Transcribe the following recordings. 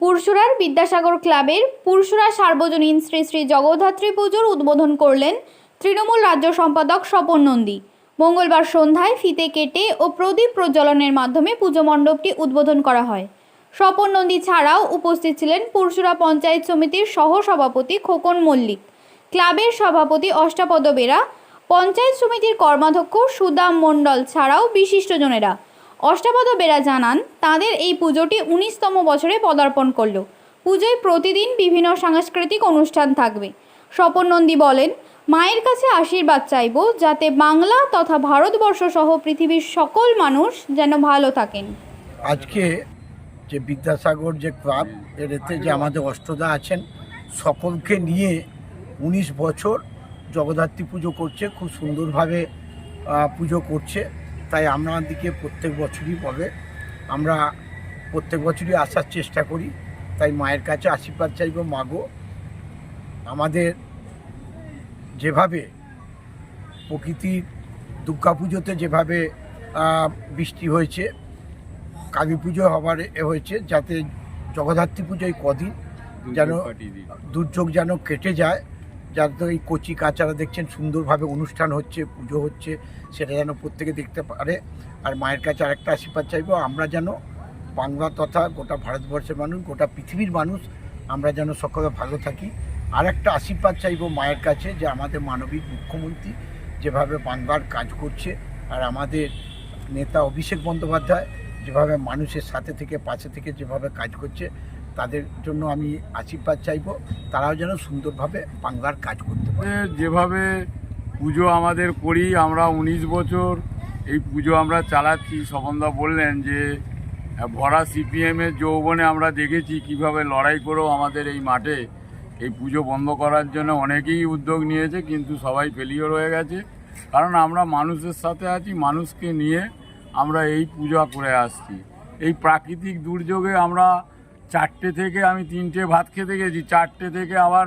পুরসুরার বিদ্যাসাগর ক্লাবের পুরসুরা সার্বজনীন শ্রী শ্রী জগদ্ধাত্রী পুজোর উদ্বোধন করলেন তৃণমূল রাজ্য সম্পাদক স্বপন নন্দী। মঙ্গলবার সন্ধ্যায় ফিতে কেটে ও প্রদীপ প্রজ্বলনের মাধ্যমে পুজো মণ্ডপটি উদ্বোধন করা হয়। স্বপন নন্দী ছাড়াও উপস্থিত ছিলেন পুরসুরা পঞ্চায়েত সমিতির সহ সভাপতি খোকন মল্লিক, ক্লাবের সভাপতি অষ্টাপদ বেরা পঞ্চায়েত সমিতির কর্মাধ্যক্ষ সুদাম মণ্ডল ছাড়াও বিশিষ্টজনেরা অষ্টাপদ বেরা জানান, তাদের এই পুজোটি উনিশতম বছরে পদার্পণ করল। পুজোয় প্রতিদিন বিভিন্ন সাংস্কৃতিক অনুষ্ঠান থাকবে। স্বপন নন্দী বলেন, মায়ের কাছে আশীর্বাদ চাইব যাতে বাংলা তথা ভারতবর্ষ সহ পৃথিবীর সকল মানুষ যেন ভালো থাকেন। আজকে যে বিদ্যাসাগর যে ক্লাব, এর এতে যে আমাদের অষ্টদা আছেন, সকলকে নিয়ে উনিশ বছর জগদ্ধাত্রী পুজো করছে, খুব সুন্দরভাবে পুজো করছে। তাই আমাদেরকে প্রত্যেক বছরই বলে। আমরা প্রত্যেক বছরই আসার চেষ্টা করি। তাই মায়ের কাছে আশীর্বাদ চাইব মাগো আমাদের যেভাবে প্রকৃতির দুর্গাপুজোতে যেভাবে বৃষ্টি হয়েছে কালী পুজো হবার এ হয়েছে যাতে জগদ্ধাত্রী পুজোয় কদিন যেন দুর্যোগ যেন কেটে যায় যাতে এই কচি কাচারা দেখছেন, সুন্দরভাবে অনুষ্ঠান হচ্ছে, পুজো হচ্ছে, সেটা যেন প্রত্যেকে দেখতে পারে। আর মায়ের কাছে আরেকটা আশীর্বাদ চাইব, আমরা যেন বাংলা তথা গোটা ভারতবর্ষের মানুষ, গোটা পৃথিবীর মানুষ, আমরা যেন সকলে ভালো থাকি। আর একটা আশীর্বাদ চাইব মায়ের কাছে, যে আমাদের মানবিক মুখ্যমন্ত্রী যেভাবে বাংলার কাজ করছে, আর আমাদের নেতা অভিষেক বন্দ্যোপাধ্যায় যেভাবে মানুষের সাথে থেকে, পাশে থেকে যেভাবে কাজ করছে তাদের জন্য আমি আশীর্বাদ চাইব। তারাও যেন সুন্দরভাবে বাংলার কাজ করতে পারে। যেভাবে পুজো আমাদের করি, আমরা উনিশ বছর এই পুজো আমরা চালাচ্ছি। স্বপনদা বললেন যে, ভরা সিপিএমের যৌবনে আমরা দেখেছি কীভাবে লড়াই করেও আমাদের এই মাঠে এই পুজো বন্ধ করার জন্য অনেকেই উদ্যোগ নিয়েছে, কিন্তু সবাই ফেলিওর হয়ে গেছে। কারণ আমরা মানুষের সাথে আছি, মানুষকে নিয়ে আমরা এই পূজা করে আসছি। এই প্রাকৃতিক দুর্যোগে আমরা চারটে থেকে আমি তিনটে ভাত খেতে গেছি, চারটে থেকে আবার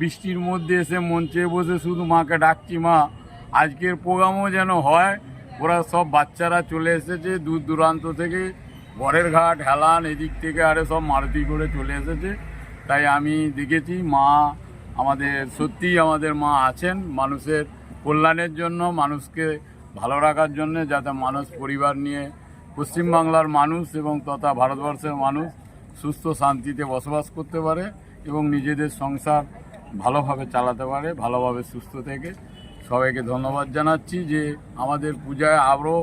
বৃষ্টির মধ্যে এসে মঞ্চে বসে শুধু মাকে ডাকছি, মা, আজকের প্রোগ্রামও যেন হয়। ওরা সব বাচ্চারা চলে এসেছে, দূর দূরান্ত থেকে, বরের ঘাট, হেলান, এদিক থেকে আরে সব মারুতি করে চলে এসেছে। তাই আমি দেখেছি, মা আমাদের, সত্যিই আমাদের মা আছেন, মানুষের কল্যাণের জন্য, মানুষকে ভালো রাখার জন্য, যাতে মানুষ পরিবার নিয়ে পশ্চিমবাংলার মানুষ এবং তথা ভারতবর্ষের মানুষ সুস্থ শান্তিতে বসবাস করতে পারে এবং নিজেদের সংসার ভালোভাবে চালাতে পারে, ভালোভাবে সুস্থ থেকে। সবাইকে ধন্যবাদ জানাচ্ছি যে আমাদের পূজায় আরও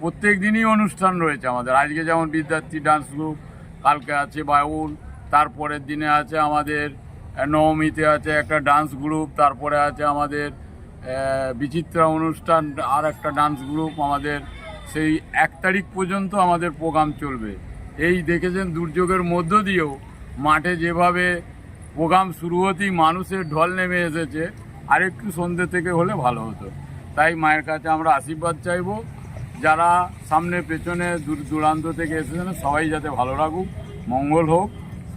প্রত্যেক দিনই অনুষ্ঠান রয়েছে আমাদের। আজকে যেমন বিদ্যার্থী ডান্স গ্রুপ, কালকে আছে বাউল, তারপরের দিনে আছে আমাদের নবমীতে আছে একটা ডান্স গ্রুপ, তারপরে আছে আমাদের বিচিত্রা অনুষ্ঠান, আর একটা ডান্স গ্রুপ আমাদের, সেই এক তারিখ পর্যন্ত আমাদের প্রোগ্রাম চলবে। এই দেখেছেন দুর্যোগের মধ্য দিয়েও মাঠে যেভাবে প্রোগ্রাম শুরু হতেই মানুষের ঢল নেমে এসেছে আর একটু সন্ধ্যে থেকে হলে ভালো হতো। তাই মায়ের কাছে আমরা আশীর্বাদ চাইব, যারা সামনে পেছনে দূর দূরান্ত থেকে এসেছেন সবাই যাতে ভালো রাখুক, মঙ্গল হোক।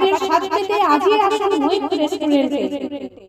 খাবারের স্বাদ পেতে আজই আসুন মৈত্র রেস্টুরেন্টে